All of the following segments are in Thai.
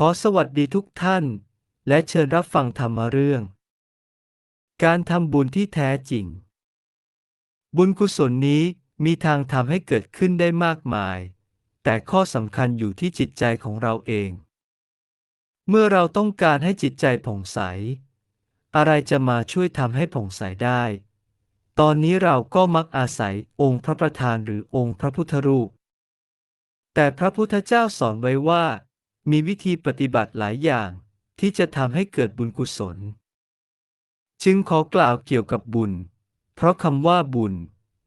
ขอสวัสดีทุกท่าน และเชิญรับฟังธรรมเรื่อง การทำบุญที่แท้จริง บุญกุศลนี้มีทางทำให้เกิดขึ้นได้มากมาย แต่ข้อสำคัญอยู่ที่จิตใจของเราเอง เมื่อเราต้องการให้จิตใจผ่องใส อะไรจะมาช่วยทำให้ผ่องใสได้ ตอนนี้เราก็มักอาศัยองค์พระประธานหรือองค์พระพุทธรูป แต่พระพุทธเจ้าสอนไว้ว่า มีวิธีปฏิบัติหลายอย่างที่จะทำให้เกิดบุญกุศล จึงขอกล่าวเกี่ยวกับบุญ เพราะคำว่าบุญ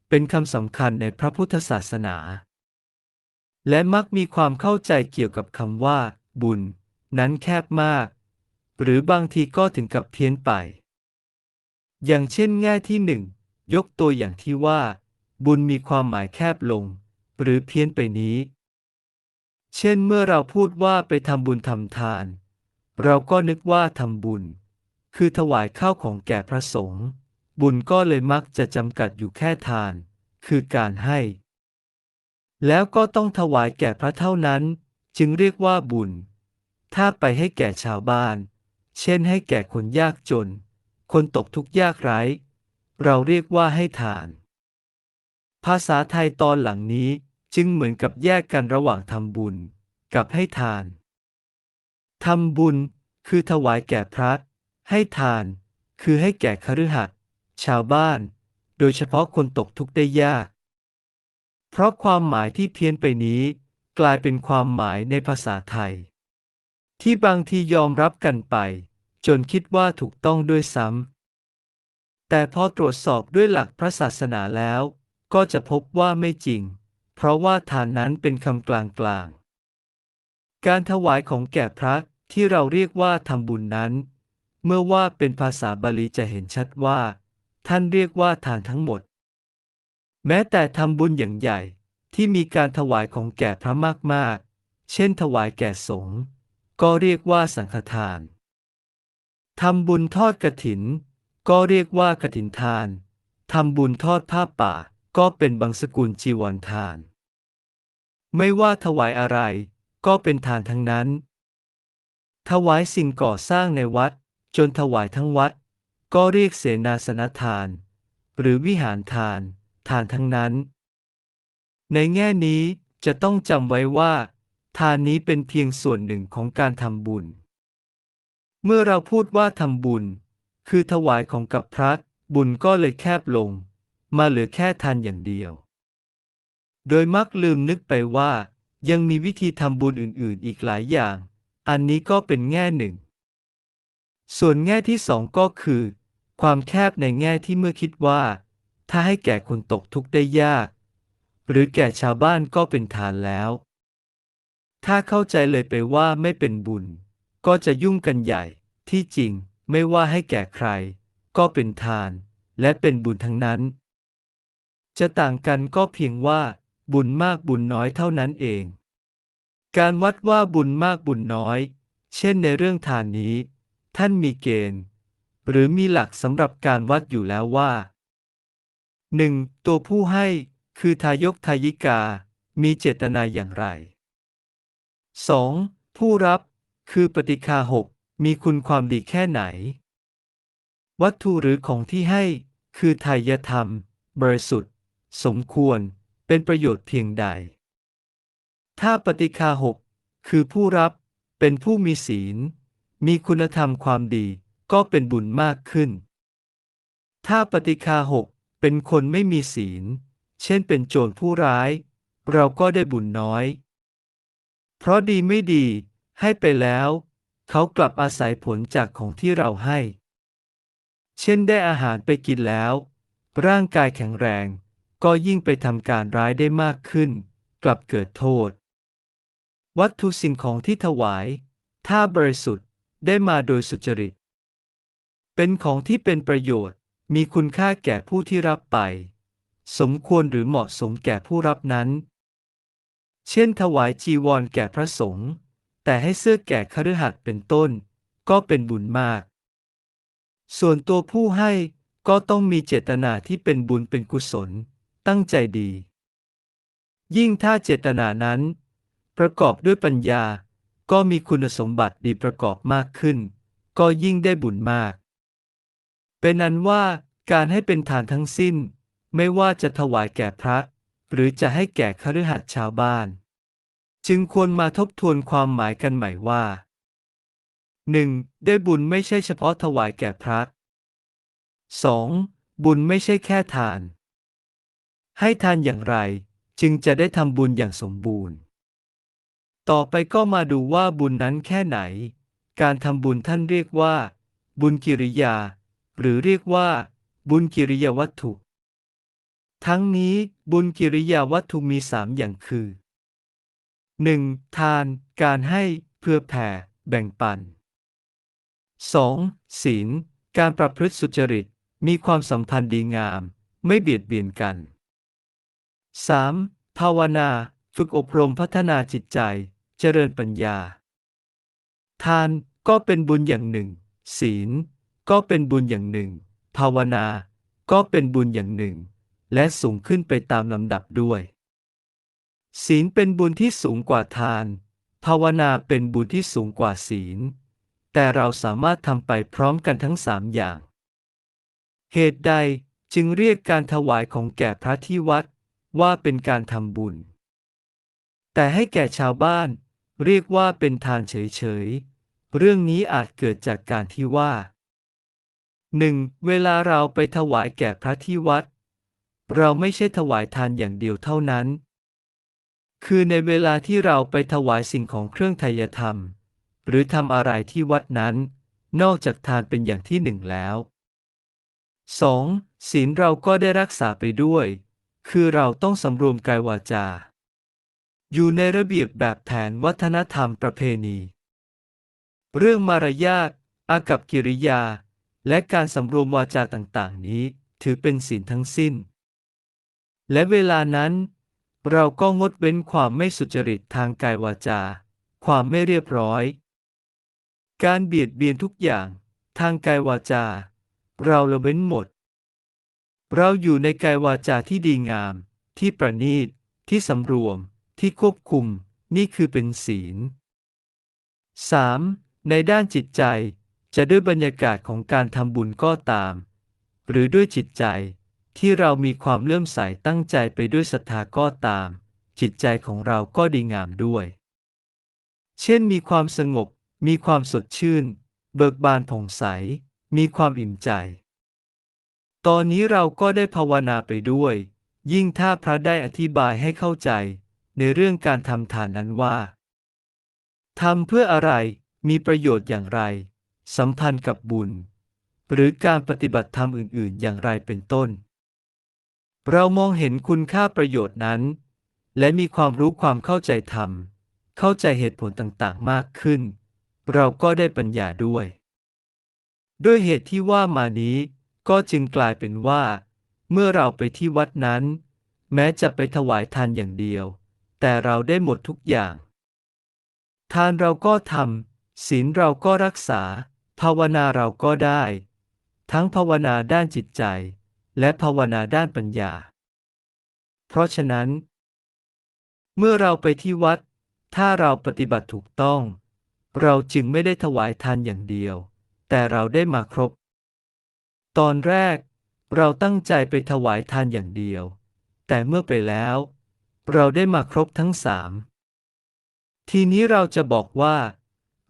เป็นคำสำคัญในพระพุทธศาสนา และมักมีความเข้าใจเกี่ยวกับคำว่า บุญ นั้นแคบมาก หรือบางทีก็ถึงกับเพี้ยนไป อย่างเช่นแง่ที่หนึ่งยกตัวอย่างที่ว่า บุญมีความหมายแคบลง หรือเพี้ยนไปนี้ เช่นเมื่อเราพูดว่าไปทำบุญทำทาน เราก็นึกว่าทำบุญ คือถวายข้าวของแก่พระสงฆ์บุญก็เลยมักจะจำกัดอยู่แค่ทาน คือการให้ แล้วก็ต้องถวายแก่พระเท่านั้น จึงเรียกว่าบุญ ถ้าไปให้แก่ชาวบ้าน เช่นให้แก่คนยากจน คนตกทุกข์ยากไร้ เราเรียกว่าให้ทาน ภาษาไทยตอนหลังนี้ จึงเหมือนกับแยกกันระหว่างทำบุญ กับให้ทาน ทำบุญคือถวายแก่พระ ให้ทาน คือให้แก่คฤหัสถ์ชาวบ้าน โดยเฉพาะคนตกทุกข์ได้ยาก เพราะความหมายที่เพี้ยนไปนี้ กลายเป็นความหมายในภาษาไทย ที่บางทียอมรับกันไป จนคิดว่าถูกต้องด้วยซ้ำแต่พอตรวจสอบด้วยหลักพระศาสนาแล้ว ก็จะพบว่าไม่จริง เพราะว่าทานนั้นเป็นคำกลางกลางๆ การถวายของแก่พระที่เราเรียกว่าทำบุญนั้น เมื่อว่าเป็นภาษาบาลีจะเห็นชัดว่า ท่านเรียกว่าทานทั้งหมด แม้แต่ทำบุญอย่างใหญ่ที่มีการถวายของแก่พระมากๆ เช่นถวายแก่สงฆ์ก็เรียกว่าสังฆทานทำบุญทอดกฐิน ก็เรียกว่ากฐินทาน ทำบุญทอดผ้าป่า ก็เป็นบางสกุลจีวรทาน ไม่ว่าถวายอะไร ก็เป็นทานทั้งนั้น ถวายสิ่งก่อสร้างในวัด จนถวายทั้งวัด ก็เรียกเสนาสนทาน หรือวิหารทาน ทานทั้งนั้น ในแง่นี้จะต้องจำไว้ว่า ทานนี้เป็นเพียงส่วนหนึ่งของการทำบุญ เมื่อเราพูดว่าทำบุญ คือถวายของกับพระบุญก็เลยแคบลง มาเหลือแค่ทานอย่างเดียว โดยมักลืมนึกไปว่า ยังมีวิธีทำบุญอื่นๆ อีกหลายอย่าง อันนี้ก็เป็นแง่หนึ่ง ส่วนแง่ที่สองก็คือ ความแคบในแง่ที่เมื่อคิดว่า ถ้าให้แก่คนตกทุกข์ได้ยาก หรือแก่ชาวบ้านก็เป็นทานแล้ว ถ้าเข้าใจเลยไปว่าไม่เป็นบุญ ก็จะยุ่งกันใหญ่ ที่จริงไม่ว่าให้แก่ใคร ก็เป็นทาน และเป็นบุญทั้งนั้น จะต่างกันก็เพียงว่า บุญมากบุญน้อยเท่านั้นเอง การวัดว่าบุญมากบุญน้อย เช่นในเรื่องทานนี้ ท่านมีเกณฑ์ หรือมีหลักสำหรับการวัดอยู่แล้วว่า 1. ตัวผู้ให้คือทายกทายิกา มีเจตนาอย่างไร 2. ผู้รับคือปฏิคาหกมีคุณความดีแค่ไหน วัตถุหรือของที่ให้ คือทายธรรม บริสุทธิ์ สมควร เป็นประโยชน์เพียงใด ถ้าปฏิคาหกคือผู้รับเป็นผู้มีศีล มีคุณธรรมความดีก็เป็นบุญมากขึ้น ถ้าปฏิคาหกเป็นคนไม่มีศีล เช่นเป็นโจรผู้ร้าย เราก็ได้บุญน้อย เพราะดีไม่ดีให้ไปแล้ว เขากลับอาศัยผลจากของที่เราให้ เช่นได้อาหารไปกินแล้ว ร่างกายแข็งแรง ก็ยิ่งไปทำการร้ายได้มากขึ้น กลับเกิดโทษ วัตถุสิ่งของที่ถวาย ถ้าบริสุทธิ์ได้มาโดยสุจริต เป็นของที่เป็นประโยชน์ มีคุณค่าแก่ผู้ที่รับไป สมควรหรือเหมาะสมแก่ผู้รับนั้น เช่นถวายจีวรแก่พระสงฆ์แต่ให้เสื้อแก่คฤหัสถ์เป็นต้น ก็เป็นบุญมาก ส่วนตัวผู้ให้ก็ต้องมีเจตนาที่เป็นบุญเป็นกุศล ตั้งใจดี ยิ่งถ้าเจตนานั้น ประกอบด้วยปัญญา ก็มีคุณสมบัติดีประกอบมากขึ้น ก็ยิ่งได้บุญมาก เป็นนั้นว่าการให้เป็นทานทั้งสิ้น ไม่ว่าจะถวายแก่พระ หรือจะให้แก่คฤหัสถ์ชาวบ้าน จึงควรมาทบทวนความหมายกันใหม่ว่า 1. ได้บุญไม่ใช่เฉพาะถวายแก่พระ 2. บุญไม่ใช่แค่ทาน ให้ทานอย่างไร จึงจะได้ทำบุญอย่างสมบูรณ์ ต่อไปก็มาดูว่าบุญนั้นแค่ไหน การทำบุญท่านเรียกว่า บุญกิริยา หรือเรียกว่า บุญกิริยาวัตถุ ทั้งนี้บุญกิริยาวัตถุมีสามอย่างคือ 1. ทาน การให้เพื่อแผ่ แบ่งปัน 2. ศีล การประพฤติสุจริต มีความสัมพันธ์ดีงาม ไม่เบียดเบียนกัน 3. ภาวนา ฝึกอบรมพัฒนาจิตใจ เจริญปัญญา ทานก็เป็นบุญอย่างหนึ่ง ศีล ก็เป็นบุญอย่างหนึ่ง ภาวนา ก็เป็นบุญอย่างหนึ่ง และสูงขึ้นไปตามลำดับด้วย ศีลเป็นบุญที่สูงกว่าทาน ภาวนาเป็นบุญที่สูงกว่าศีล แต่เราสามารถทำไปพร้อมกันทั้งสามอย่าง เหตุใดจึงเรียกการถวายของแก่พระที่วัด ว่าเป็นการทำบุญ แต่ให้แก่ชาวบ้าน เรียกว่าเป็นทานเฉยๆ เรื่องนี้อาจเกิดจากการที่ว่า 1. เวลาเราไปถวายแก่พระที่วัด เราไม่ใช่ถวายทานอย่างเดียวเท่านั้น คือในเวลาที่เราไปถวายสิ่งของเครื่องไทยธรรม หรือทำอะไรที่วัดนั้น นอกจากทานเป็นอย่างที่หนึ่งแล้ว 2. ศีลเราก็ได้รักษาไปด้วย คือเราต้องสำรวมกายวาจา อยู่ในระเบียบแบบแผนวัฒนธรรมประเพณี เรื่องมารยาทอากับกิริยา และการสำรวมวาจาต่างๆ นี้ถือเป็นศีลทั้งสิ้น และเวลานั้น เราก็งดเว้นความไม่สุจริตทางกายวาจา ความไม่เรียบร้อย การเบียดเบียนทุกอย่างทางกายวาจา เราละเว้นหมด เราอยู่ในกายวาจาที่ดีงาม ที่ประณีต ที่สำรวม ที่ควบคุม นี่คือเป็นศีล 3. ในด้านจิตใจ จะด้วยบรรยากาศของการทำบุญก็ตาม หรือด้วยจิตใจ ที่เรามีความเลื่อมใสตั้งใจไปด้วยศรัทธาก็ตาม จิตใจของเราก็ดีงามด้วย เช่นมีความสงบ มีความสดชื่น เบิกบานผ่องใส มีความอิ่มใจ ตอนนี้เราก็ได้ภาวนาไปด้วย ยิ่งถ้าพระได้อธิบายให้เข้าใจ ในเรื่องการทำทานนั้นว่าทำเพื่ออะไร มีประโยชน์อย่างไร สัมพันธ์กับบุญ หรือการปฏิบัติธรรมอื่น ๆ อย่างไรเป็นต้น เรามองเห็นคุณค่าประโยชน์นั้น และมีความรู้ความเข้าใจธรรม เข้าใจเหตุผลต่างๆ มากขึ้น เราก็ได้ปัญญาด้วย ด้วยเหตุที่ว่ามานี้ ก็จึงกลายเป็นว่า เมื่อเราไปที่วัดนั้น แม้จะไปถวายทานอย่างเดียว แต่เราได้หมดทุกอย่าง ทานเราก็ทำศีลเราก็รักษา ภาวนาเราก็ได้ ทั้งภาวนาด้านจิตใจ และภาวนาด้านปัญญา เพราะฉะนั้น เมื่อเราไปที่วัด ถ้าเราปฏิบัติถูกต้อง เราจึงไม่ได้ถวายทานอย่างเดียว แต่เราได้มาครบ ตอนแรกเราตั้งใจไปถวายทานอย่างเดียว แต่เมื่อไปแล้ว เราได้มาครบทั้งสามทีนี้เราจะบอกว่า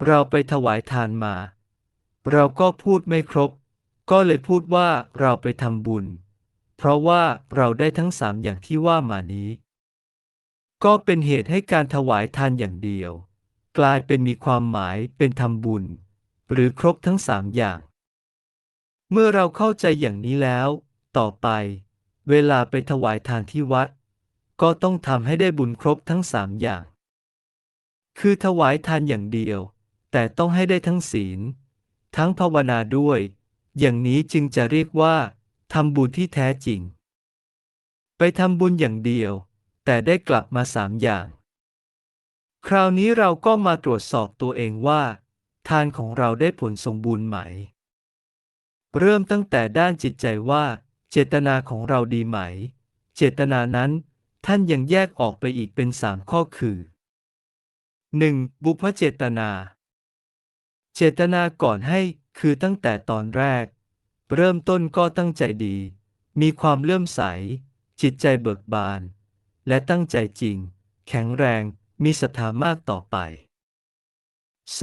เราไปถวายทานมา เราก็พูดไม่ครบ ก็เลยพูดว่าเราไปทำบุญ เพราะว่าเราได้ทั้งสามอย่างที่ว่ามานี้ ก็เป็นเหตุให้การถวายทานอย่างเดียว กลายเป็นมีความหมายเป็นทำบุญ หรือครบทั้งสามอย่าง เมื่อเราเข้าใจอย่างนี้แล้ว ต่อไป เวลาไปถวายทานที่วัด ก็ต้องทำให้ได้บุญครบทั้งสามอย่าง คือถวายทานอย่างเดียว แต่ต้องให้ได้ทั้งศีล ทั้งภาวนาด้วย อย่างนี้จึงจะเรียกว่าทำบุญที่แท้จริง ไปทำบุญอย่างเดียว แต่ได้กลับมาสามอย่าง คราวนี้เราก็มาตรวจสอบตัวเองว่า ทานของเราได้ผลสมบูรณ์ไหม เริ่มตั้งแต่ด้านจิตใจว่า เจตนาของเราดีไหม เจตนานั้นท่านยังแยกออกไปอีกเป็นสามข้อคือ 1. บุพเจตนา เจตนาก่อนให้คือตั้งแต่ตอนแรก เริ่มต้นก็ตั้งใจดี มีความเลื่อมใส จิตใจเบิกบาน และตั้งใจจริง แข็งแรง มีศรัทธามากต่อไป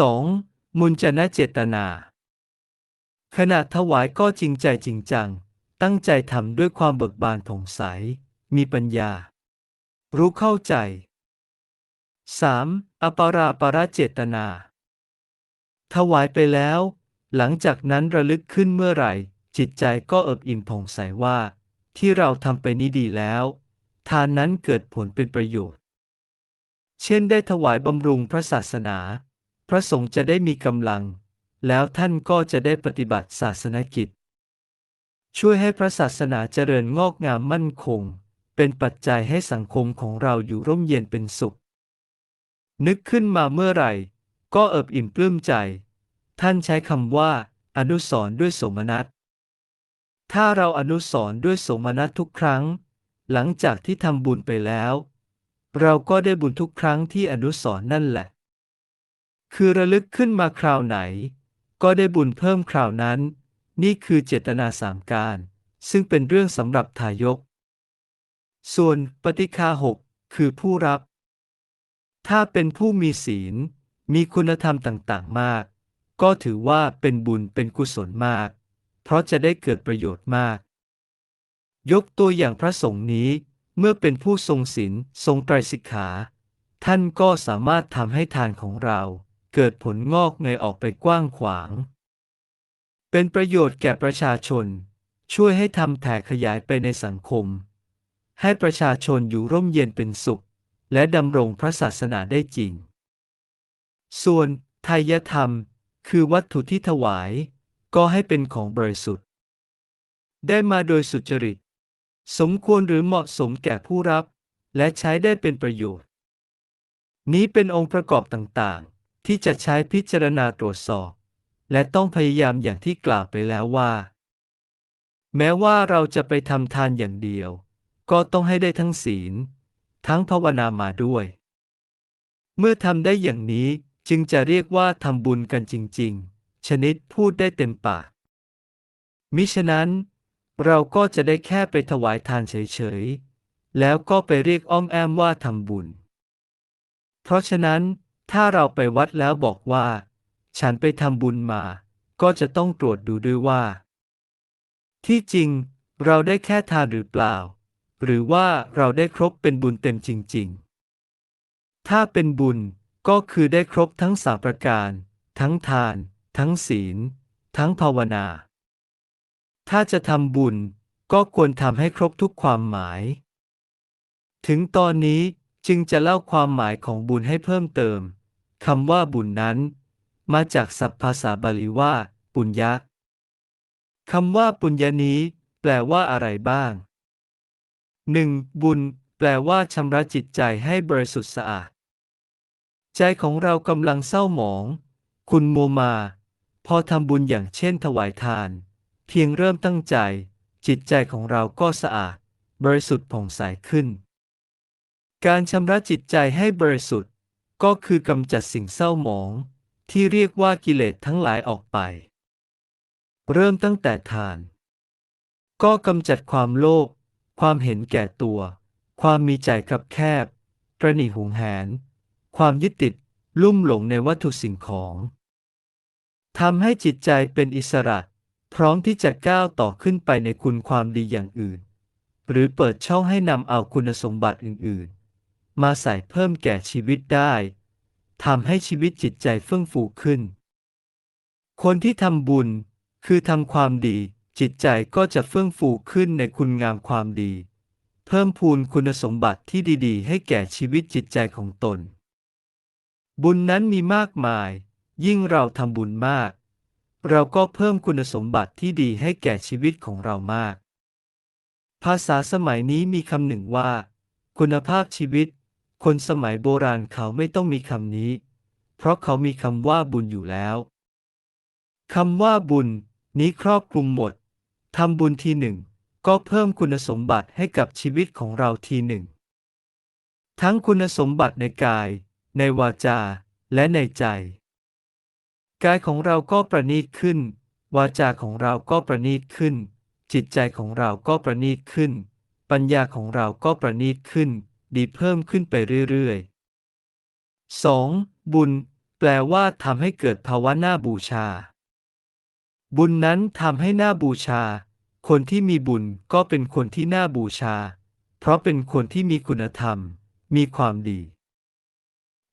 2. มุญจนะเจตนา ขณะถวายก็จริงใจจริงจัง ตั้งใจทำด้วยความเบิกบานผ่องใส มีปัญญา รู้เข้าใจ 3. อปาราปาราเจตนา ถวายไปแล้ว หลังจากนั้นระลึกขึ้นเมื่อไหร่ จิตใจก็เอิบอิ่มผ่องใสว่า ที่เราทำไปนี้ดีแล้ว ทานนั้นเกิดผลเป็นประโยชน์ เช่นได้ถวายบำรุงพระศาสนา พระสงฆ์จะได้มีกำลัง แล้วท่านก็จะได้ปฏิบัติศาสนกิจ ช่วยให้พระศาสนาเจริญงอกงามมั่นคง เป็นปัจจัยให้สังคมของเราอยู่ร่มเย็นเป็นสุข นึกขึ้นมาเมื่อไหร่ ก็เอิบอิ่มปลื้มใจ ท่านใช้คำว่า อนุสรณ์ด้วยสมนัสถ้าเราอนุสรณ์ด้วยสมนัสทุกครั้ง หลังจากที่ทำบุญไปแล้ว เราก็ได้บุญทุกครั้งที่อนุสรณ์นั่นแหละ คือระลึกขึ้นมาคราวไหน ก็ได้บุญเพิ่มคราวนั้น นี่คือเจตนาสามการ ซึ่งเป็นเรื่องสำหรับทายก ส่วนปฏิคาหกคือผู้รับ ถ้าเป็นผู้มีศีล มีคุณธรรมต่างๆมาก ก็ถือว่าเป็นบุญเป็นกุศลมาก เพราะจะได้เกิดประโยชน์มาก ยกตัวอย่างพระสงฆ์นี้เมื่อเป็นผู้ทรงศีลทรงไตรสิกขา ท่านก็สามารถทำให้ทานของเรา เกิดผลงอกเงยออกไปกว้างขวาง เป็นประโยชน์แก่ประชาชน ช่วยให้ทำแผ่ขยายไปในสังคม ให้ประชาชนอยู่ร่มเย็นเป็นสุข และดำรงพระศาสนาได้จริง ส่วนไทยธรรม คือวัตถุที่ถวาย ก็ให้เป็นของบริสุทธิ์ ได้มาโดยสุจริต สมควรหรือเหมาะสมแก่ผู้รับ และใช้ได้เป็นประโยชน์ นี้เป็นองค์ประกอบต่างๆ ที่จะใช้พิจารณาตรวจสอบ และต้องพยายามอย่างที่กล่าวไปแล้วว่า แม้ว่าเราจะไปทำทานอย่างเดียว ก็ต้องให้ได้ทั้งศีล ทั้งภาวนามาด้วย เมื่อทำได้อย่างนี้จึงจะเรียกว่าทำบุญกันจริง ๆ ชนิดพูดได้เต็มปาก มิฉะนั้น เราก็จะได้แค่ไปถวายทานเฉย ๆ แล้วก็ไปเรียกอ้อมแอมว่าทำบุญ เพราะฉะนั้น ถ้าเราไปวัดแล้วบอกว่า ฉันไปทำบุญมา ก็จะต้องตรวจดูด้วยว่า ที่จริง เราได้แค่ทานหรือเปล่า หรือว่าเราได้ครบเป็นบุญเต็มจริง ๆ ถ้าเป็นบุญก็คือได้ครบทั้งสามประการ ทั้งทาน ทั้งศีล ทั้งภาวนา ถ้าจะทำบุญก็ควรทำให้ครบทุกความหมาย ถึงตอนนี้ จึงจะเล่าความหมายของบุญให้เพิ่มเติม คำว่าบุญนั้น มาจากศัพท์ภาษาบาลีว่า ปุญญะคำว่าปุญญานี้ แปลว่าอะไรบ้าง 1. บุญ แปลว่าชำระจิตใจให้บริสุทธิ์สะอาด ใจของเรากำลังเศร้าหมอง คุณโมมา พอทำบุญอย่างเช่นถวายทาน เพียงเริ่มตั้งใจ จิตใจของเราก็สะอาด บริสุทธิ์ผ่องใสขึ้น การชำระจิตใจให้บริสุทธิ์ ก็คือกำจัดสิ่งเศร้าหมอง ที่เรียกว่ากิเลสทั้งหลายออกไป เริ่มตั้งแต่ทาน ก็กำจัดความโลภความเห็นแก่ตัว ความมีใจคับแคบตระหนี่หวงแหน ความยึดติด ลุ่มหลงในวัตถุสิ่งของทำให้จิตใจเป็นอิสระ พร้อมที่จะก้าวต่อขึ้นไปในคุณความดีอย่างอื่น หรือเปิดช่องให้นำเอาคุณสมบัติอื่นๆ มาใส่เพิ่มแก่ชีวิตได้ทำให้ชีวิตจิตใจเฟื่องฟูขึ้น คนที่ทำบุญ คือทำความดี จิตใจก็จะเฟื่องฟูขึ้นในคุณงามความดี เพิ่มพูนคุณสมบัติที่ดีๆ ให้แก่ชีวิตจิตใจของตน บุญนั้นมีมากมาย ยิ่งเราทำบุญมาก เราก็เพิ่มคุณสมบัติที่ดีให้แก่ชีวิตของเรามาก ภาษาสมัยนี้มีคำหนึ่งว่า คุณภาพชีวิต คนสมัยโบราณเขาไม่ต้องมีคำนี้ เพราะเขามีคำว่าบุญอยู่แล้วคำว่าบุญ นี้ครอบคลุมหมดทำบุญทีหนึ่ง ก็เพิ่มคุณสมบัติให้กับชีวิตของเราทีหนึ่ง ทั้งคุณสมบัติในกาย ในวาจา และในใจ กายของเราก็ประณีตขึ้น วาจาของเราก็ประณีตขึ้น จิตใจของเราก็ประณีตขึ้น ปัญญาของเราก็ประณีตขึ้น ดีเพิ่มขึ้นไปเรื่อยๆ 2. บุญ แปลว่าทำให้เกิดภาวะหน้าบูชา บุญนั้นทำให้หน้าบูชา คนที่มีบุญก็เป็นคนที่น่าบูชา เพราะเป็นคนที่มีคุณธรรม มีความดี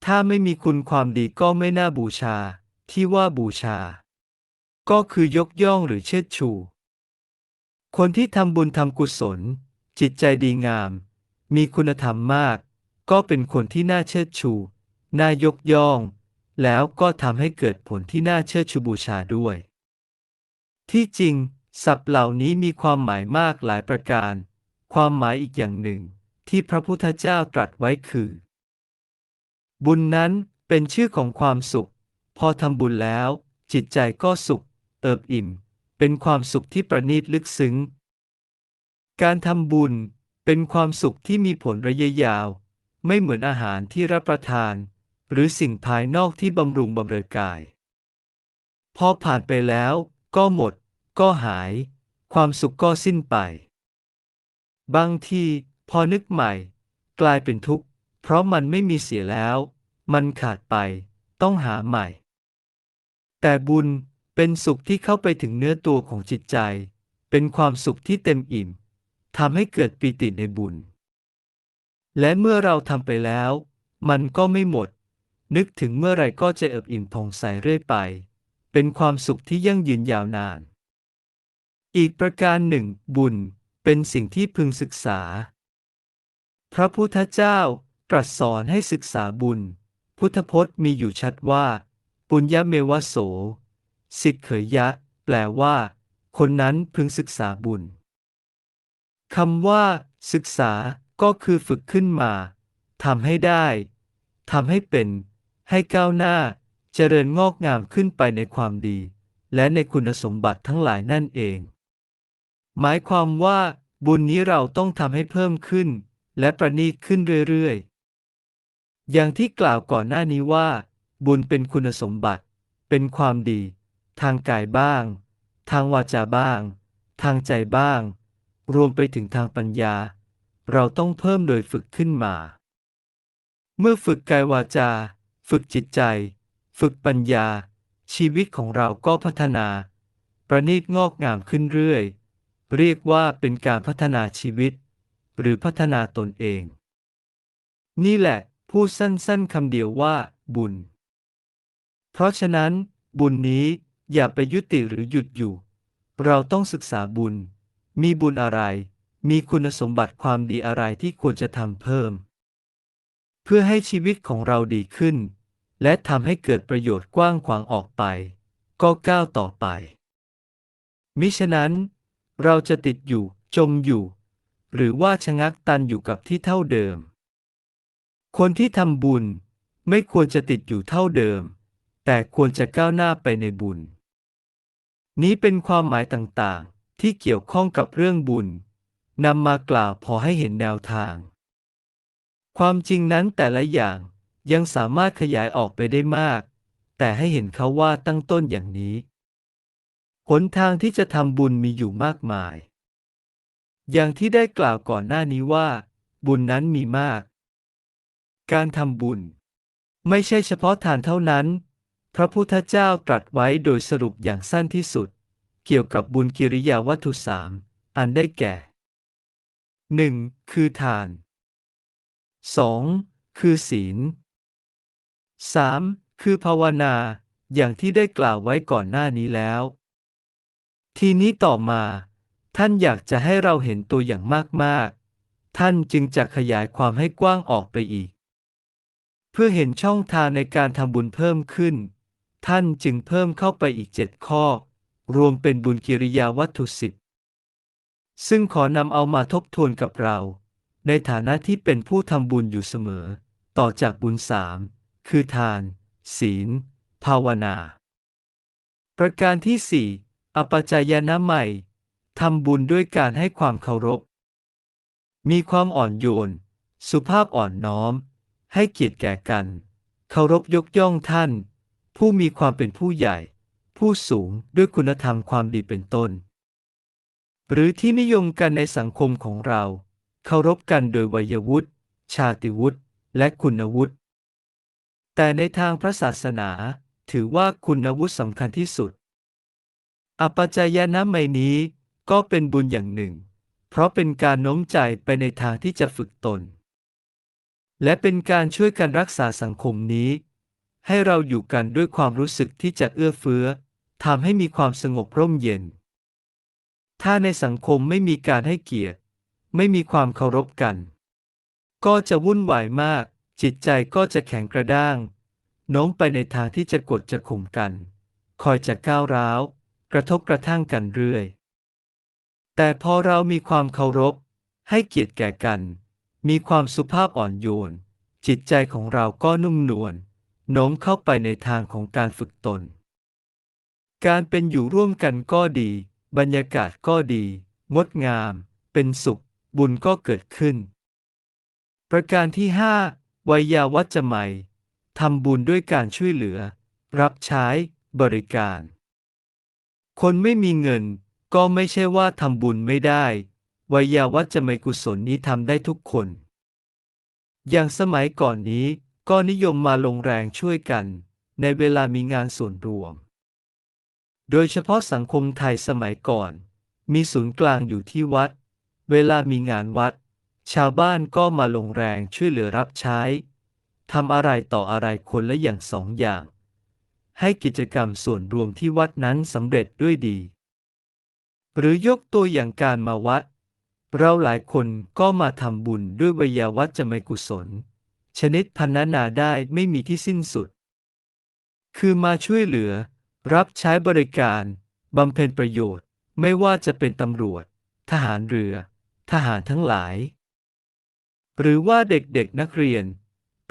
ถ้าไม่มีคุณความดีก็ไม่น่าบูชา ที่ว่าบูชา ก็คือยกย่องหรือเชิดชู คนที่ทำบุญทำกุศล จิตใจดีงาม มีคุณธรรมมาก ก็เป็นคนที่น่าเชิดชู น่ายกย่อง แล้วก็ทำให้เกิดผลที่น่าเชิดชูบูชาด้วย ที่จริง ศัพท์เหล่านี้มีความหมายมากหลายประการ ความหมายอีกอย่างหนึ่ง ที่พระพุทธเจ้าตรัสไว้คือ บุญนั้นเป็นชื่อของความสุข พอทำบุญแล้ว จิตใจก็สุข เอิบอิ่ม เป็นความสุขที่ประณีตลึกซึ้ง การทำบุญ เป็นความสุขที่มีผลระยะยาว ไม่เหมือนอาหารที่รับประทาน หรือสิ่งภายนอกที่บำรุงบำเรอกาย พอผ่านไปแล้ว ก็หมด ก็หาย ความสุขก็สิ้นไป บางทีพอนึกใหม่ กลายเป็นทุกข์ เพราะมันไม่มีเสียแล้ว มันขาดไป ต้องหาใหม่ แต่บุญเป็นสุขที่เข้าไปถึงเนื้อตัวของจิตใจ เป็นความสุขที่เต็มอิ่ม ทำให้เกิดปีติในบุญ และเมื่อเราทำไปแล้ว มันก็ไม่หมด นึกถึงเมื่อไรก็จะเอิบอิ่มผ่องใสเรื่อยไป เป็นความสุขที่ยั่งยืนยาวนาน อีกประการหนึ่ง บุญเป็นสิ่งที่พึงศึกษา พระพุทธเจ้าตรัสสอนให้ศึกษาบุญ พุทธพจน์มีอยู่ชัดว่า ปุญญเมวะโส สิทธิเขยยะ แปลว่า คนนั้นพึงศึกษาบุญ คำว่า ศึกษาก็คือฝึกขึ้นมาทำให้ได้ทำให้เป็น ให้ก้าวหน้า เจริญงอกงามขึ้นไปในความดี และในคุณสมบัติทั้งหลายนั่นเอง หมายความว่า บุญนี้เราต้องทำให้เพิ่มขึ้น และประณีตขึ้นเรื่อยๆ อย่างที่กล่าวก่อนหน้านี้ว่า บุญเป็นคุณสมบัติ เป็นความดี ทางกายบ้าง ทางวาจาบ้าง ทางใจบ้าง รวมไปถึงทางปัญญา เราต้องเพิ่มโดยฝึกขึ้นมา เมื่อฝึกกายวาจา ฝึกจิตใจ ฝึกปัญญา ชีวิตของเราก็พัฒนา ประณีตงอกงามขึ้นเรื่อย เรียกว่าเป็นการพัฒนาชีวิต หรือพัฒนาตนเอง นี่แหละพูดสั้นๆคำเดียวว่า บุญ เพราะฉะนั้น บุญนี้อย่าไปยุติหรือหยุดอยู่ เราต้องศึกษาบุญ มีบุญอะไร มีคุณสมบัติความดีอะไรที่ควรจะทำเพิ่ม เพื่อให้ชีวิตของเราดีขึ้น และทำให้เกิดประโยชน์กว้างขวางออกไป ก็ก้าวต่อไป มิฉะนั้น เราจะติดอยู่ จมอยู่ หรือว่าชะงักตันอยู่กับที่เท่าเดิม คนที่ทำบุญไม่ควรจะติดอยู่เท่าเดิม แต่ควรจะก้าวหน้าไปในบุญ นี้เป็นความหมายต่าง ที่เกี่ยวข้องกับเรื่องบุญนำมากล่าวพอให้เห็นแนวทาง ความจริงนั้นแต่ละอย่างยังสามารถขยายออกไปได้มาก แต่ให้เห็นเขาว่าตั้งต้นอย่างนี้หนทางที่จะทำบุญมีอยู่มากมาย อย่างที่ได้กล่าวก่อนหน้านี้ว่า บุญนั้นมีมาก การทำบุญ ไม่ใช่เฉพาะทานเท่านั้น พระพุทธเจ้าตรัสไว้โดยสรุปอย่างสั้นที่สุด เกี่ยวกับบุญกิริยาวัตถุสามอันได้แก่ 1. คือทาน 2. คือศีล 3. คือภาวนา อย่างที่ได้กล่าวไว้ก่อนหน้านี้แล้ว ทีนี้ต่อมา ท่านอยากจะให้เราเห็นตัวอย่างมาก ๆ ท่านจึงจะขยายความให้กว้างออกไปอีก เพื่อเห็นช่องทางในการทำบุญเพิ่มขึ้น ท่านจึงเพิ่มเข้าไปอีกเจ็ดข้อ รวมเป็นบุญกิริยาวัตถุสิบซึ่งขอนำเอามาทบทวนกับเรา ในฐานะที่เป็นผู้ทำบุญอยู่เสมอ ต่อจากบุญสามคือทาน ศีล ภาวนา ประการที่สี่อปจายนะใหม่ทำบุญด้วยการให้ความเคารพ มีความอ่อนโยน สุภาพอ่อนน้อม ให้เกียรติแก่กัน เคารพยกย่องท่าน ผู้มีความเป็นผู้ใหญ่ ผู้สูงด้วยคุณธรรมความดีเป็นต้น หรือที่นิยมกันในสังคมของเรา เคารพกันโดยวัยวุฒิ ชาติวุฒิ และคุณวุฒิ แต่ในทางพระศาสนาถือว่าคุณวุฒิสำคัญที่สุด อปัจจายนะไมยนี้ก็เป็นบุญอย่างหนึ่ง เพราะเป็นการโน้มใจไปในทางที่จะฝึกตน และเป็นการช่วยกันรักษาสังคมนี้ ให้เราอยู่กันด้วยความรู้สึกที่จะเอื้อเฟื้อทำให้มีความสงบร่มเย็น ถ้าในสังคมไม่มีการให้เกียรติ ไม่มีความเคารพกัน ก็จะวุ่นวายมาก จิตใจก็จะแข็งกระด้าง โน้มไปในทางที่จะกดจะข่มกัน คอยจะก้าวร้าว กระทบกระทั่งกันเรื่อย แต่พอเรามีความเคารพ ให้เกียรติแก่กัน มีความสุภาพอ่อนโยน จิตใจของเราก็นุ่มนวล โน้มเข้าไปในทางของการฝึกตน การเป็นอยู่ร่วมกันก็ดี บรรยากาศก็ดี งดงาม เป็นสุข บุญก็เกิดขึ้น ประการที่ห้าวัยาวัจจะใหม่ทำบุญด้วยการช่วยเหลือ รับใช้ บริการ คนไม่มีเงิน ก็ไม่ใช่ว่าทำบุญไม่ได้วัยาวัจจะไมยกุศลนี้ทำได้ทุกคน อย่างสมัยก่อนนี้ ก็นิยมมาลงแรงช่วยกัน ในเวลามีงานส่วนรวม โดยเฉพาะสังคมไทยสมัยก่อน มีศูนย์กลางอยู่ที่วัด เวลามีงานวัด ชาวบ้านก็มาลงแรงช่วยเหลือรับใช้ทำอะไรต่ออะไรคนละอย่างสองอย่าง ให้กิจกรรมส่วนรวมที่วัดนั้นสำเร็จด้วยดี หรือยกตัวอย่างการมาวัด เราหลายคนก็มาทำบุญด้วยวิยาวัจจะไมยกุศล ชนิดพันนานาได้ไม่มีที่สิ้นสุด คือมาช่วยเหลือ รับใช้บริการ บำเพ็ญประโยชน์ ไม่ว่าจะเป็นตำรวจ ทหารเรือ ทหารทั้งหลาย หรือว่าเด็กๆนักเรียน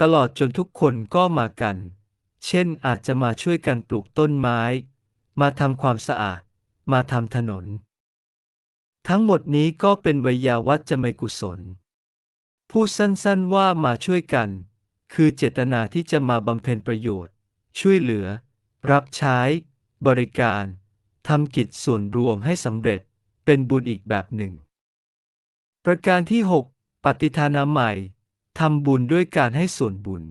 ตลอดจนทุกคนก็มากัน เช่นอาจจะมาช่วยกันปลูกต้นไม้ มาทำความสะอาด มาทำถนน ทั้งหมดนี้ก็เป็นวิยาวัจจะไมยกุศล พูดสั้นๆว่ามาช่วยกัน คือเจตนาที่จะมาบำเพ็ญประโยชน์ ช่วยเหลือ รับใช้ บริการทำกิจส่วนรวมให้สำเร็จ เป็นบุญอีกแบบหนึ่ง ประการที่ 6 ปฏิทานาใหม่ทำบุญด้วยการให้ส่วนบุญ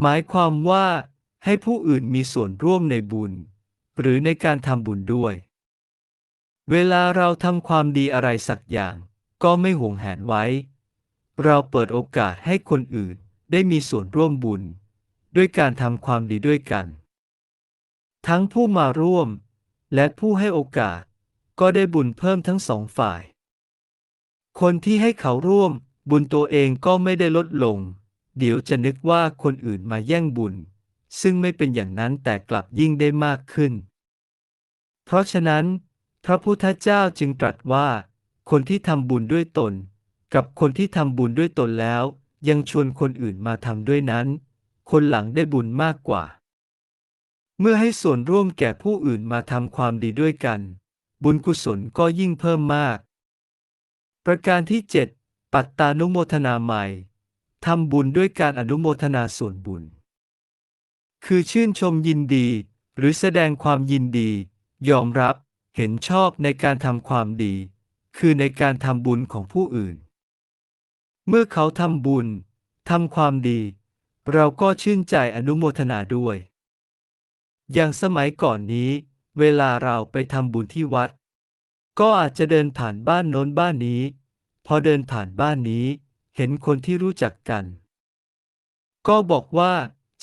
หมายความว่าให้ผู้อื่นมีส่วนร่วมในบุญ หรือในการทำบุญด้วย เวลาเราทำความดีอะไรสักอย่าง ก็ไม่หวงแหนไว้ เราเปิดโอกาสให้คนอื่นได้มีส่วนร่วมบุญ ด้วยการทำความดีด้วยกัน ทั้งผู้มาร่วม และผู้ให้โอกาสก็ได้บุญเพิ่มทั้งสองฝ่าย คนที่ให้เขาร่วมบุญตัวเองก็ไม่ได้ลดลง เดี๋ยวจะนึกว่าคนอื่นมาแย่งบุญ ซึ่งไม่เป็นอย่างนั้นแต่กลับยิ่งได้มากขึ้น เพราะฉะนั้น พระพุทธเจ้าจึงตรัสว่า คนที่ทำบุญด้วยตน กับคนที่ทำบุญด้วยตนแล้ว ยังชวนคนอื่นมาทำด้วยนั้น คนหลังได้บุญมากกว่า เมื่อให้ส่วนร่วมแก่ผู้อื่นมาทำความดีด้วยกัน บุญกุศลก็ยิ่งเพิ่มมาก ประการที่ 7 ปัตตานุโมทนาใหม่ทำบุญด้วยการอนุโมทนาส่วนบุญ คือชื่นชมยินดี หรือแสดงความยินดี ยอมรับ เห็นชอบในการทำความดี คือในการทำบุญของผู้อื่น เมื่อเขาทำบุญทำความดี เราก็ชื่นใจอนุโมทนาด้วย อย่างสมัยก่อนนี้ เวลาเราไปทำบุญที่วัด ก็อาจจะเดินผ่านบ้านโน้นบ้านนี้ พอเดินผ่านบ้านนี้ เห็นคนที่รู้จักกัน ก็บอกว่า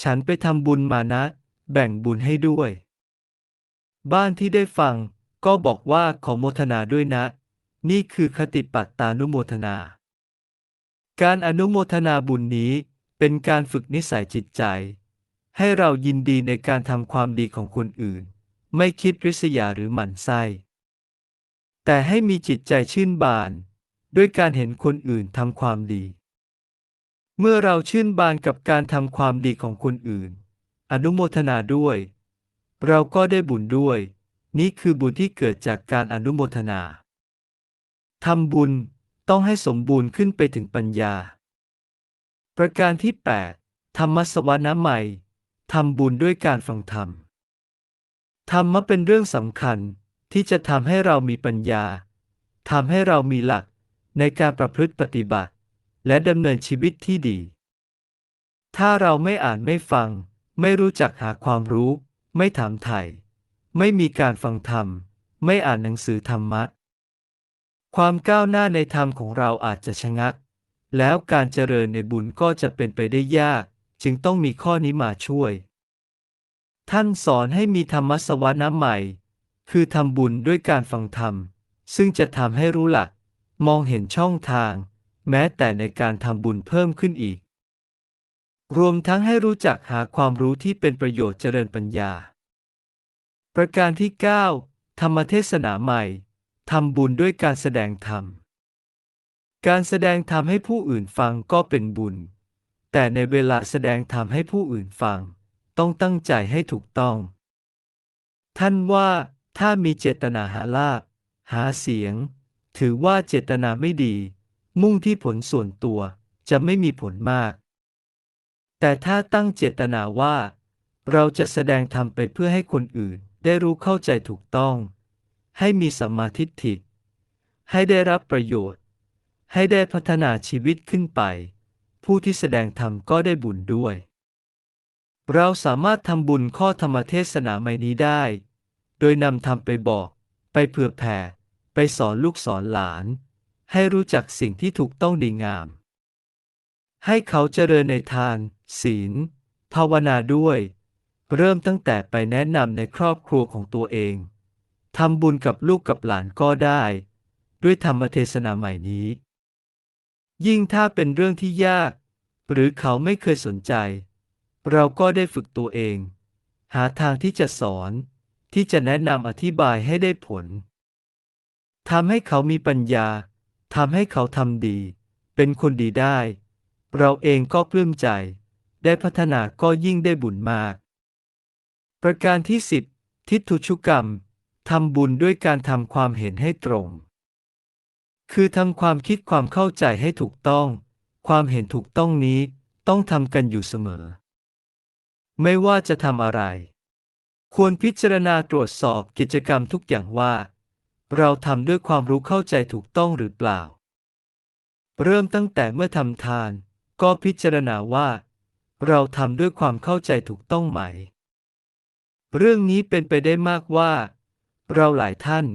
ฉันไปทำบุญมานะ แบ่งบุญให้ด้วย บ้านที่ได้ฟัง ก็บอกว่าขอโมทนาด้วยนะ นี่คือคติปัตตานุโมทนา การอนุโมทนาบุญนี้เป็นการฝึกนิสัยจิตใจ ให้เรายินดีในการทำความดีของคนอื่น ไม่คิดริษยาหรือหมั่นไส้ แต่ให้มีจิตใจชื่นบาน ด้วยการเห็นคนอื่นทำความดี เมื่อเราชื่นบานกับการทำความดีของคนอื่น อนุโมทนาด้วย เราก็ได้บุญด้วย นี่คือบุญที่เกิดจากการอนุโมทนาทำบุญ ต้องให้สมบูรณ์ขึ้นไปถึงปัญญา ประการที่ธรรมสวนะใหม่ทำบุญด้วยการฟังธรรม ธรรมะเป็นเรื่องสำคัญที่จะทำให้เรามีปัญญาทำให้เรามีหลักในการประพฤติปฏิบัติ และดำเนินชีวิตที่ดี ถ้าเราไม่อ่านไม่ฟัง ไม่รู้จักหาความรู้ ไม่ถามไถ่ไม่มีการฟังธรรม ไม่อ่านหนังสือธรรมะ ความก้าวหน้าในธรรมของเราอาจจะชะงัก แล้วการเจริญในบุญก็จะเป็นไปได้ยาก จึงต้องมีข้อนี้มาช่วย ท่านสอนให้มีธรรมสวนะใหม่ คือทำบุญด้วยการฟังธรรม ซึ่งจะทำให้รู้หลัก มองเห็นช่องทาง แม้แต่ในการทำบุญเพิ่มขึ้นอีก รวมทั้งให้รู้จักหาความรู้ที่เป็นประโยชน์เจริญปัญญา ประการที่ 9 ธรรมเทศนาใหม่ ทำบุญด้วยการแสดงธรรม การแสดงธรรมให้ผู้อื่นฟังก็เป็นบุญ แต่ในเวลาแสดงธรรมให้ผู้อื่นฟัง ต้องตั้งใจให้ถูกต้อง ท่านว่าถ้ามีเจตนาหาลาภหาเสียง ถือว่าเจตนาไม่ดี มุ่งที่ผลส่วนตัวจะไม่มีผลมาก แต่ถ้าตั้งเจตนาว่า เราจะแสดงธรรมไปเพื่อให้คนอื่นได้รู้เข้าใจถูกต้อง ให้มีสัมมาทิฏฐิ ให้ได้รับประโยชน์ ให้ได้พัฒนาชีวิตขึ้นไป ผู้ที่แสดงธรรมก็ได้บุญด้วย เราสามารถทำบุญข้อธรรมเทศนาใหม่นี้ได้ โดยนำธรรมไปบอก ไปเผื่อแผ่ ไปสอนลูกสอนหลาน ให้รู้จักสิ่งที่ถูกต้องดีงาม ให้เขาเจริญในทาน ศีล ภาวนาด้วย เริ่มตั้งแต่ไปแนะนำในครอบครัวของตัวเอง ทำบุญกับลูกกับหลานก็ได้ ด้วยธรรมเทศนาใหม่นี้ ยิ่งถ้าเป็นเรื่องที่ยาก หรือเขาไม่เคยสนใจ เราก็ได้ฝึกตัวเอง หาทางที่จะสอน ที่จะแนะนำอธิบายให้ได้ผลทำให้เขามีปัญญาทำให้เขาทำดี เป็นคนดีได้ เราเองก็ปลื้มใจ ได้พัฒนาก็ยิ่งได้บุญมาก ประการที่สิบทิฏฐุชุกรรม ทำบุญด้วยการทำความเห็นให้ตรง คือทำความคิดความเข้าใจให้ถูกต้อง ความเห็นถูกต้องนี้ ต้องทำกันอยู่เสมอ ไม่ว่าจะทำอะไร ควรพิจารณาตรวจสอบกิจกรรมทุกอย่างว่า เราทำด้วยความรู้เข้าใจถูกต้องหรือเปล่า เริ่มตั้งแต่เมื่อทำทาน ก็พิจารณาว่า เราทำด้วยความเข้าใจถูกต้องไหม เรื่องนี้เป็นไปได้มากว่า เราหลายท่าน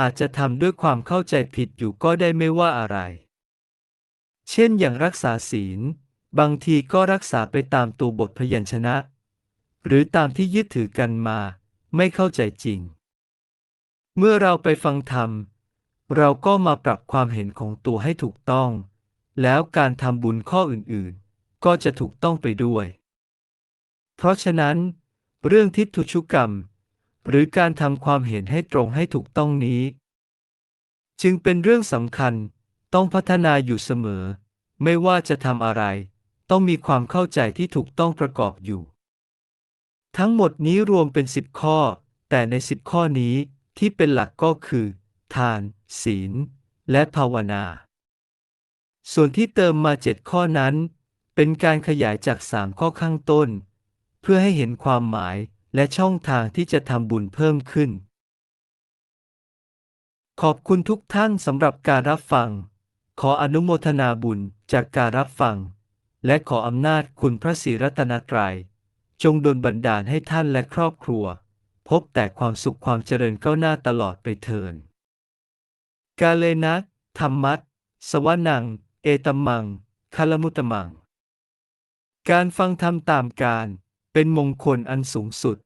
อาจจะทำด้วยความเข้าใจผิดอยู่ก็ได้ไม่ว่าอะไร เช่นอย่างรักษาศีล บางทีก็รักษาไปตามตัวบทพยัญชนะ หรือตามที่ยึดถือกันมา ไม่เข้าใจจริง เมื่อเราไปฟังธรรม เราก็มาปรับความเห็นของตัวให้ถูกต้อง แล้วการทำบุญข้ออื่นๆ ก็จะถูกต้องไปด้วย เพราะฉะนั้น เรื่องทิฏฐุชุกรรม หรือการทำความเห็นให้ตรงให้ถูกต้องนี้ จึงเป็นเรื่องสำคัญต้องพัฒนาอยู่เสมอ ไม่ว่าจะทำอะไร ต้องมีความเข้าใจที่ถูกต้องประกอบอยู่ ทั้งหมดนี้รวมเป็นสิบข้อ แต่ในสิบข้อนี้ที่เป็นหลักก็คือ ทาน ศีล และภาวนา ส่วนที่เติมมาเจ็ดข้อนั้น เป็นการขยายจากสามข้อข้างต้น เพื่อให้เห็นความหมาย และช่องทางที่จะทำบุญเพิ่มขึ้น ขอบคุณทุกท่านสำหรับการรับฟัง ขออนุโมทนาบุญจากการรับฟัง และขออำนาจคุณพระศรีรัตนตรัย จงดลบันดาลให้ท่านและครอบครัว พบแต่ความสุขความเจริญก้าวหน้าตลอดไปเทินกาเลนะธรรมัตสวนัง เอตมังคาลมุตตมัง การฟังธรรมตามการ เป็นมงคลอันสูงสุด